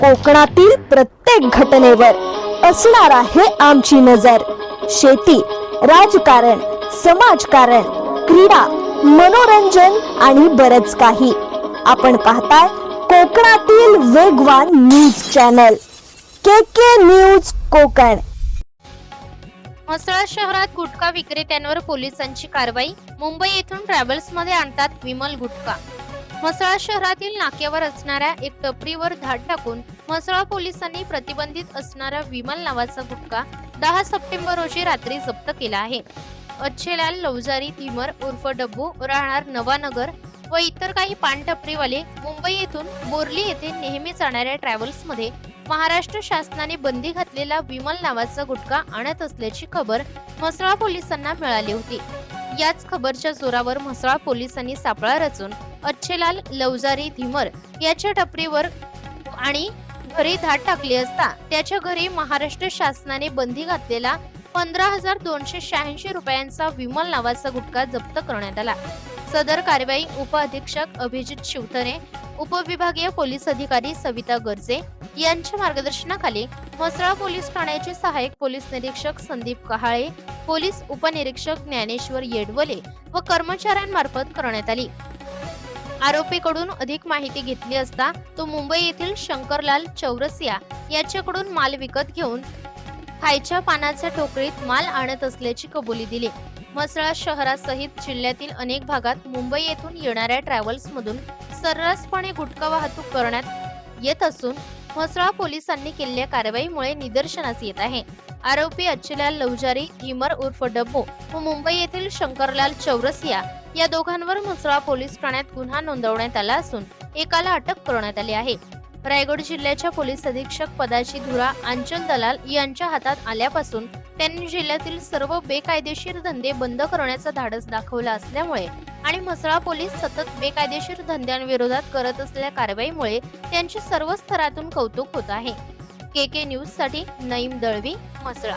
कोकणातील प्रत्येक घटनेवर असणार आहे आमची नजर. शेती राजकारण समाजकारण क्रीडा मनोरंजन आणि बरच काही. आपण पाहताय कोकणातील वेगवान news channel. K K news Konkan. Mhasla शहरात गुटखा विक्रेत्यांवर पोलिसांची कारवाई. मुंबई येथून ट्रॅव्हल्समध्ये आणतात विमल गुटखा. म्हसळा शहरातील नाक्यावर असणाऱ्या एक टपरीवर धाड टाकून म्हसळा पोलिसांनी प्रतिबंधित असणारा विमल नावाचा गुटखा दहा सप्टेंबर रोजी रात्री जप्त केला आहे. अच्छेलाल लवजारी धीमर उर्फ डब्बू राहणार नवानगर व इतर काही पानटपरीवाले मुंबई येथून बोर्ली येथे नेहमी जाणाऱ्या ट्रॅव्हल्समध्ये महाराष्ट्र शासनाने बंदी घातलेला विमल नावाचा गुटखा आणत असल्याची खबर म्हसळा पोलिसांना मिळाली होती. याच खबरच्या जोरावर म्हसळा पोलिसांनी सापळा रचून अच्छेलाल लवजारी धीमर याच्या टपरीवर आणि घरी धाड टाकली असता त्याच्या घरी महाराष्ट्र शासनाने बंदी घातलेला पंधरा हजार दोनशे शहाऐंशी रुपयांचा विमल नावाचा गुटखा जप्त करण्यात आला. सदर कारवाई उप अधीक्षक अभिजित शिवतरे उपविभागीय पोलीस अधिकारी सविता गर्जे यांच्या मार्गदर्शनाखाली म्हसळा पोलीस ठाण्याचे सहाय्यक पोलीस निरीक्षक संदीप कहाळे पोलीस उपनिरीक्षक ज्ञानेश्वर येडवले व कर्मचाऱ्यांमार्फत करण्यात आली. आरोपीकडून अधिक माहिती घेतली असता तो मुंबई येथील शंकरलाल चौरसिया याच्याकडून माल विकत घेऊन खायच्या पानाच्या टोकरीत माल आणत असल्याची कबुली दिली. म्हसळा शहरासहित जिल्ह्यातील अनेक भागात मुंबई येथून येणाऱ्या ट्रॅव्हल्समधून सर्रासपणे गुटखा वाहतूक करण्यात येत असून म्हसळा पोलिसांनी केलेल्या कारवाईमुळे निदर्शनास येत आहे. आरोपी अच्छेलाल लवजारी हिमर उर्फ डब्बो व मुंबई येथील शंकरलाल चौरसिया या दोघांवर म्हसळा पोलीस ठाण्यात गुन्हा नोंदवण्यात आला असून एकाला अटक करण्यात आली आहे. रायगड जिल्ह्याच्या पोलीस अधीक्षक पदाची धुरा अंचल दलाल यांच्या हातात आल्यापासून त्यांनी जिल्ह्यातील सर्व बेकायदेशीर धंदे बंद करण्याचा धाडस दाखवला असल्यामुळे आणि म्हसळा पोलीस सतत बेकायदेशीर धंद्यांविरोधात करत असलेल्या कारवाईमुळे त्यांचे सर्व स्तरातून कौतुक होत आहे. के के न्यूजसाठी नईम दळवी म्हसळा.